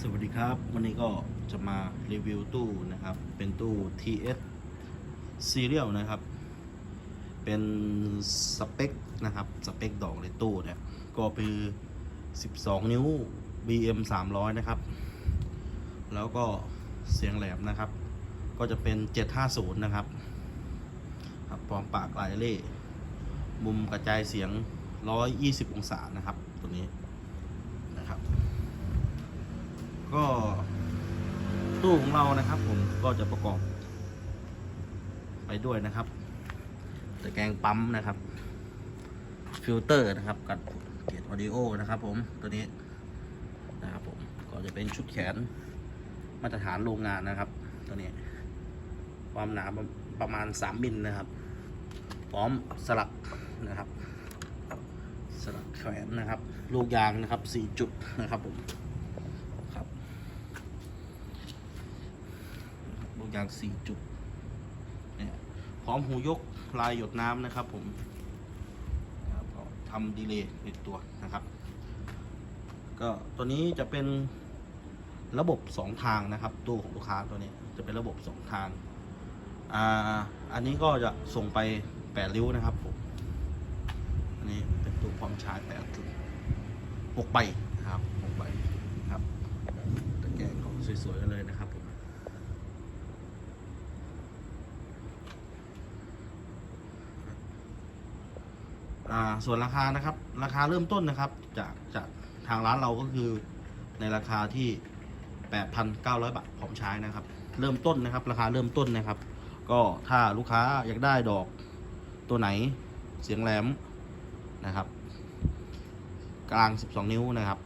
สวัสดีครับ วันนี้ก็จะมารีวิวตู้นะครับ เป็นตู้ TS Serial นะครับ เป็นสเปคนะครับ สเปคดอกในตู้เนี่ย ก็คือ 12 นิ้ว BM 300 นะครับ แล้วก็เสียงแหลมนะครับ ก็จะเป็น 750 นะครับครับพร้อมปากลายเล่มุมกระจายเสียง 120 องศานะครับ ตัวนี้นะครับ ก็ตู้ของเรานะครับ ผมก็จะประกอบ ไปด้วยนะครับตะแกรงปั๊มนะครับฟิลเตอร์นะครับกับเกียร์ออดิโอนะครับ ผมตัวนี้นะครับผมก็จะเป็นชุดแขนมาตรฐานโรงงานนะครับ ตัวนี้ ความหนาประมาณ3มิลนะครับพร้อมสลักนะครับ สลักแขวนนะครับ ลูกยางนะครับ4จุดนะครับผม ครับ ลูกางสี่จุดเนี่ยพร้อมหูยกลายหยดน้ำนะครับผมทำดีเลย์ในตัวนะครับ ก็ตัวนี้จะเป็นระบบสองทางนะครับตู้ของลูกค้าตัวนี้จะเป็นระบบสองทางอ่าอันนี้ก็จะส่งไปแปดริ้วนะครับผมอันนี้เป็นตู้พร้อมชาร์จแปดหกใบนะครับหกใบนะครับตะแกรงของสวยๆกันเลยนะครับผมอ่า ส่วนราคานะครับ ราคาเริ่มต้นนะครับ จากจากทางร้านเราก็คือในราคาที่ 8,900 บาทพร้อมใช้นะครับ เริ่มต้นนะครับ ราคาเริ่มต้นนะครับ ก็ถ้าลูกค้าอยากได้ดอกตัวไหนเสียงแหลมนะครับ กลาง 12 นิ้วนะครับ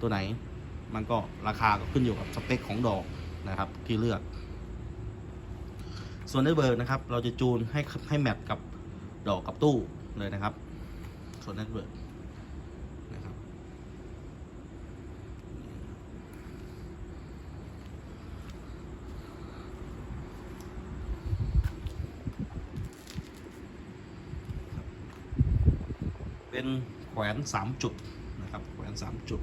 ตัวไหนมันก็ราคาก็ขึ้นอยู่กับสเปคของดอกนะครับ ที่เลือก ส่วนในเบิร์นะครับ เราจะจูนให้ให้แมทกับ ดอกกับตู้เลยนะครับส่วนในเบิร์กนะครับเป็นแขวนสามจุดนะครับแขวนสามจุด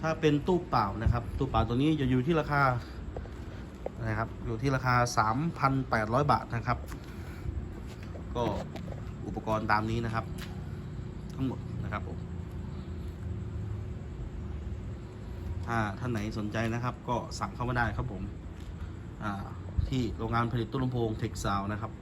ถ้าเป็นตู้เปล่านะครับ ตู้เปล่าตัวนี้จะอยู่ที่ราคานะครับอยู่ที่ราคา 3,800 บาทนะครับ ก็อุปกรณ์ตามนี้นะครับ ทั้งหมดนะครับผมถ้าท่านไหนสนใจนะครับ ก็สั่งเข้ามาได้ครับผมที่โรงงานผลิตตู้ลำโพงเทคซาวนะครับ